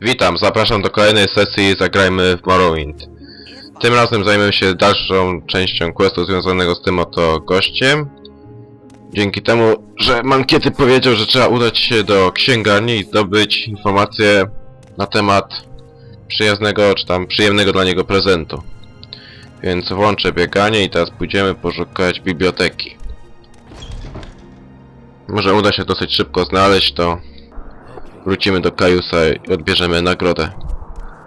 Witam, zapraszam do kolejnej sesji Zagrajmy w Morrowind. Tym razem zajmę się dalszą częścią questu związanego z tym oto gościem. Dzięki temu, że Mankiety powiedział, że trzeba udać się do księgarni i zdobyć informacje na temat przyjaznego, czy tam przyjemnego dla niego prezentu. Więc włączę bieganie i teraz pójdziemy poszukać biblioteki. Może uda się dosyć szybko znaleźć to. Wrócimy do Kajusa i odbierzemy nagrodę.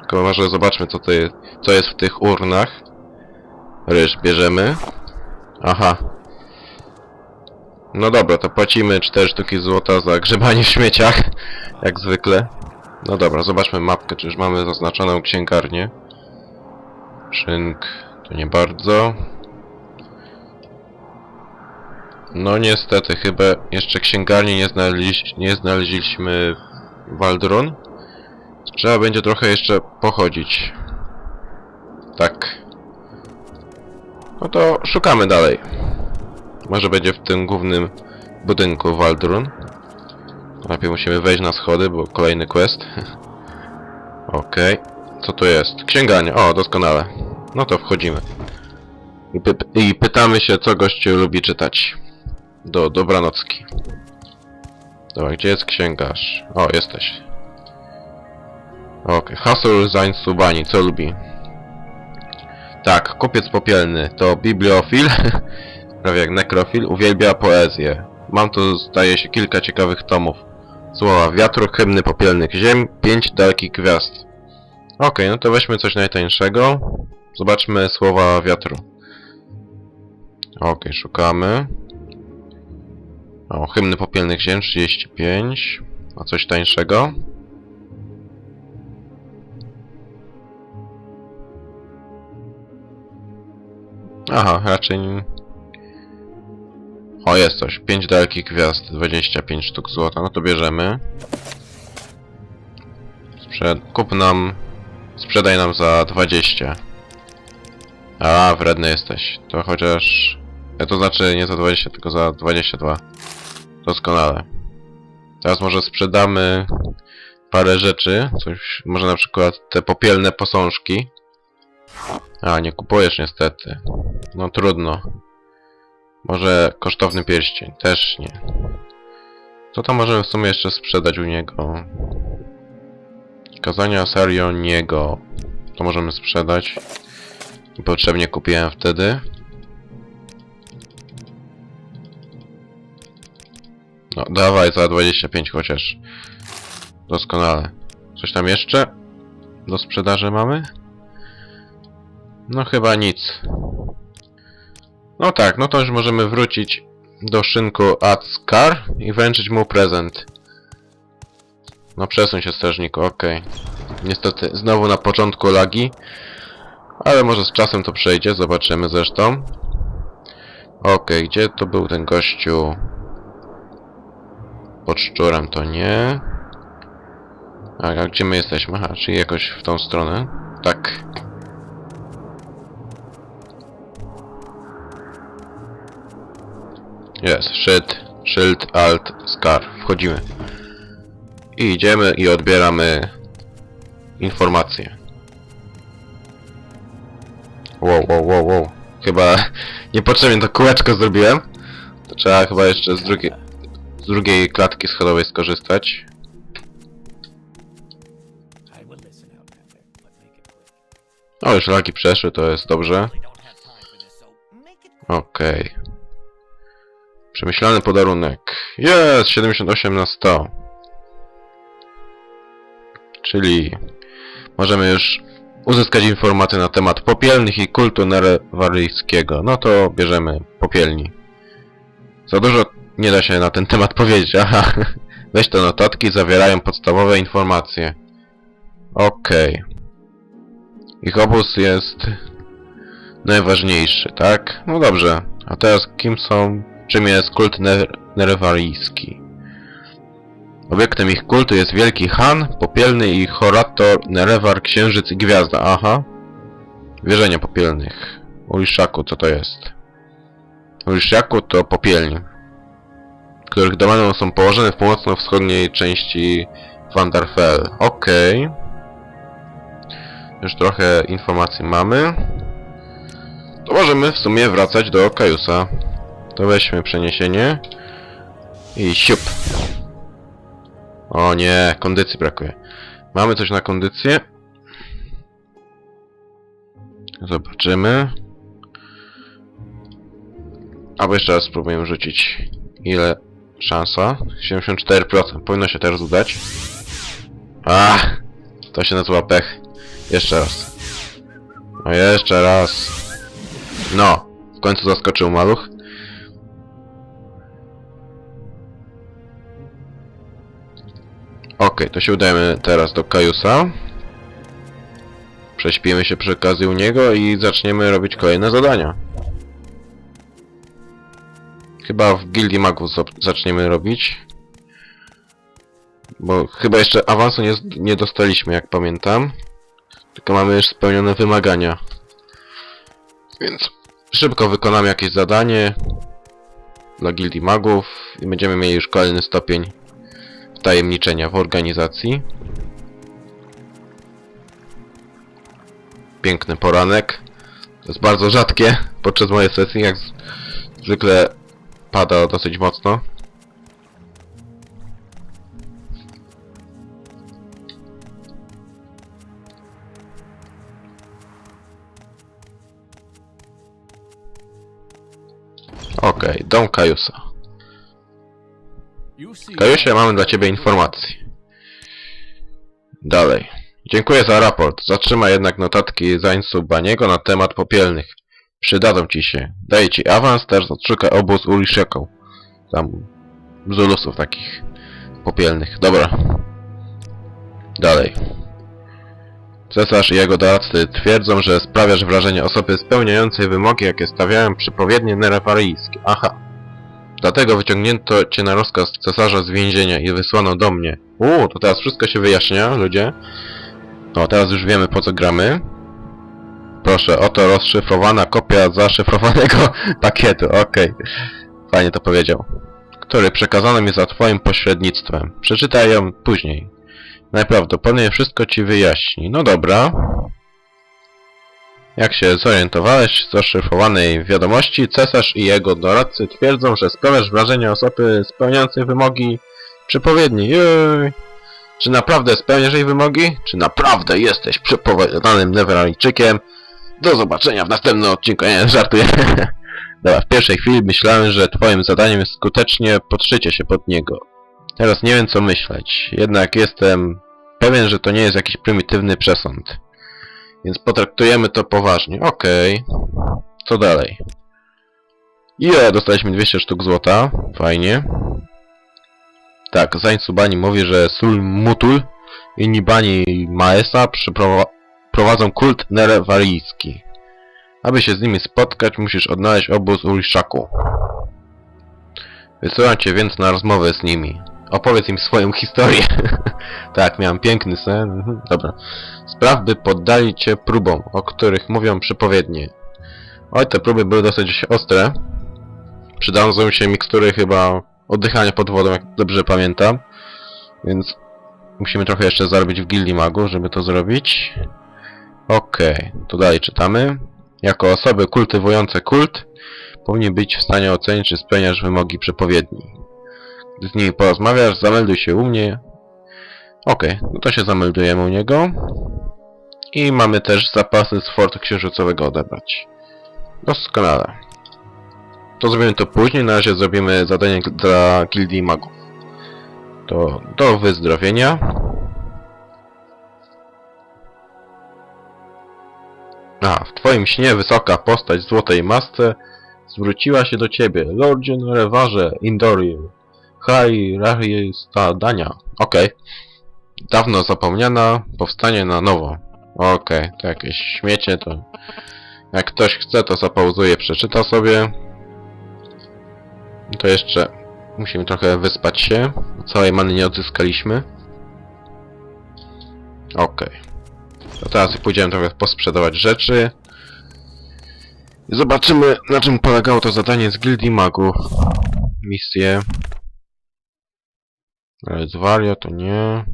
Tylko może zobaczmy co to jest, co jest w tych urnach. Ryż bierzemy. Aha. No dobra, to płacimy 4 sztuki złota za grzebanie w śmieciach. Jak zwykle. No dobra, zobaczmy mapkę, czy już mamy zaznaczoną księgarnię. Szynk, to nie bardzo. No niestety, chyba jeszcze księgarni nie, znaleźli, nie znaleźliśmy Waldron. Trzeba będzie trochę jeszcze pochodzić. Tak. No to szukamy dalej. Może będzie w tym głównym budynku Waldron. Najpierw musimy wejść na schody, bo kolejny quest. Okej. Co to jest? Księganie. O, doskonale. No to wchodzimy. I, py I pytamy się, co gościu lubi czytać. Do dobranocki. Dobra, gdzie jest księgarz? O, jesteś. Okej, okay. Hasul Zain Subani, co lubi? Tak, kupiec popielny to bibliofil, prawie jak nekrofil, uwielbia poezję. Mam tu, zdaje się, kilka ciekawych tomów. Słowa wiatru, hymny popielnych ziem, pięć dalekich gwiazd. Okay, no to weźmy coś najtańszego. Zobaczmy słowa wiatru. Okay, szukamy. O, hymny popielnych ziem 35. A coś tańszego? Aha, raczej... nie- O, jest coś. 5 dalekich gwiazd, 25 sztuk złota. No to bierzemy. Sprzed... Kup nam... Sprzedaj nam za 20. A, wredny jesteś. To chociaż... To znaczy nie za 20, tylko za 22. Doskonale. Teraz może sprzedamy parę rzeczy. Coś, może na przykład te popielne posążki. A, nie kupujesz niestety. No trudno. Może kosztowny pierścień. Też nie. Co tam możemy w sumie jeszcze sprzedać u niego? Kazania Sarioniego. To możemy sprzedać. Potrzebnie kupiłem wtedy. Dawaj za 25 chociaż. Doskonale. Coś tam jeszcze? Do sprzedaży mamy? No chyba nic. No tak, no to już możemy wrócić do szynku Adskar i wręczyć mu prezent. No przesuń się strażniku, okej. Niestety, znowu na początku lagi. Ale może z czasem to przejdzie, zobaczymy zresztą. Okej, gdzie to był ten gościu? Pod szczurem to nie. A, a gdzie my jesteśmy? Aha, czyli jakoś w tą stronę. Tak. Jest, szyld, szyld, alt, scar. Wchodzimy. I idziemy i odbieramy informacje. Wow, wow, wow, wow. Chyba niepotrzebnie to kółeczko zrobiłem. To trzeba chyba jeszcze z drugiej, z drugiej klatki schodowej skorzystać. O, już lagi przeszły, to jest dobrze. Okej. Przemyślany podarunek. Jest! 78 na 100. Czyli możemy już uzyskać informacje na temat popielnych i kultu nerewaryjskiego. No to bierzemy popielni. Za dużo nie da się na ten temat powiedzieć. Aha. Weź te notatki, zawierają podstawowe informacje. Okej. Ich obóz jest najważniejszy, tak? No dobrze. A teraz kim są, czym jest kult ner nerewaryjski? Obiektem ich kultu jest wielki Han, popielny i Horator, Nerewar, księżyc i gwiazda. Aha. Wierzenia popielnych. Uliszaku, co to jest? Uliszaku to popielni, których domeną są położone w północno-wschodniej części Vanderfell. Okej. Już trochę informacji mamy. To możemy w sumie wracać do Kajusa. To weźmy przeniesienie. I siup. O nie, kondycji brakuje. Mamy coś na kondycję? Zobaczymy. Albo jeszcze raz spróbujemy rzucić. Ile szansa? 74%. Powinno się teraz udać. A, To się nazywa pech. Jeszcze raz. No jeszcze raz. No. W końcu zaskoczył maluch. Okej, to się udajemy teraz do Kajusa. Prześpimy się przy okazji u niego i zaczniemy robić kolejne zadania. Chyba w Gildii Magów zaczniemy robić. Bo chyba jeszcze awansu nie, nie dostaliśmy, jak pamiętam. Tylko mamy już spełnione wymagania. Więc szybko wykonamy jakieś zadanie dla Gildii Magów i będziemy mieli już kolejny stopień wtajemniczenia w organizacji. Piękny poranek. To jest bardzo rzadkie podczas mojej sesji, jak zwykle pada dosyć mocno. Okej, dom Kajusa. Kajusie, mamy dla ciebie informacje. Dalej. Dziękuję za raport. Zatrzymaj jednak notatki Zańcu Baniego na temat popielnych. Przydadzą ci się. Daję ci awans, teraz odszukaj obóz Uliszeką. Tam Zulusów takich popielnych. Dobra. Dalej. Cesarz i jego doradcy twierdzą, że sprawiasz wrażenie osoby spełniającej wymogi, jakie stawiałem przypowiednie nerewaryjskie. Aha. Dlatego wyciągnięto cię na rozkaz cesarza z więzienia i wysłano do mnie. Uuu, to teraz wszystko się wyjaśnia, ludzie. No, teraz już wiemy po co gramy. Proszę, oto rozszyfrowana kopia zaszyfrowanego pakietu, okej. Fajnie to powiedział. Który przekazano mi za twoim pośrednictwem. Przeczytaj ją później. Najprawdopodobniej wszystko ci wyjaśni. No dobra. Jak się zorientowałeś z zaszyfrowanej wiadomości, cesarz i jego doradcy twierdzą, że sprawiasz wrażenie osoby spełniającej wymogi przepowiedni. Jej. Czy naprawdę spełniasz jej wymogi? Czy naprawdę jesteś przepowiadanym Neverlandczykiem? Do zobaczenia w następnym odcinku. Nie, żartuję. Dobra, w pierwszej chwili myślałem, że twoim zadaniem jest skutecznie podszycie się pod niego. Teraz nie wiem co myśleć. Jednak jestem pewien, że to nie jest jakiś prymitywny przesąd. Więc potraktujemy to poważnie. Okej. Co dalej? Ile dostaliśmy 200 sztuk złota. Fajnie. Tak, Zańcu Bani mówi, że Sul Mutul i Nibani Maesa prowadzą kult nerewaryjski. Aby się z nimi spotkać, musisz odnaleźć obóz Uliszaku. Wysyłam cię więc na rozmowę z nimi. Opowiedz im swoją historię. tak, miałem piękny sen. mhm, Dobra. Spraw, by poddali cię próbom, o których mówią przepowiednie. Oj, te próby były dosyć ostre. Przydadzą się mikstury chyba oddychania pod wodą, jak dobrze pamiętam. Więc musimy trochę jeszcze zarobić w gildii magów, żeby to zrobić. Okej, tu dalej czytamy. Jako osoby kultywujące kult, powinni być w stanie ocenić, czy spełniasz wymogi przepowiedni. Gdy z nimi porozmawiasz, zamelduj się u mnie. Okej, no to się zameldujemy u niego. I mamy też zapasy z fortu księżycowego odebrać. Doskonale. To zrobimy to później, na razie zrobimy zadanie dla gildii magów. To do wyzdrowienia. A, w twoim śnie wysoka postać w złotej masce zwróciła się do ciebie. Lordzie Rewarze Indoril. Haj Rahista Dania. Okej. Dawno zapomniana, powstanie na nowo. Okej, to jakieś śmiecie, to... Jak ktoś chce, to zapauzuje, przeczyta sobie. To jeszcze musimy trochę wyspać się. Całej many nie odzyskaliśmy. Okej. To teraz pójdziemy trochę posprzedawać rzeczy. I zobaczymy, na czym polegało to zadanie z Gildii Magów. Misje. Zwario to nie.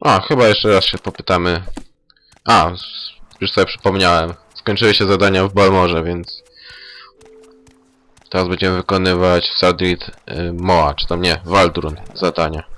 A, chyba jeszcze raz się popytamy. A, już sobie przypomniałem. Skończyły się zadania w Balmorze, więc... Teraz będziemy wykonywać w Sadrid y, Moa, czy tam nie, Waldrun zadania.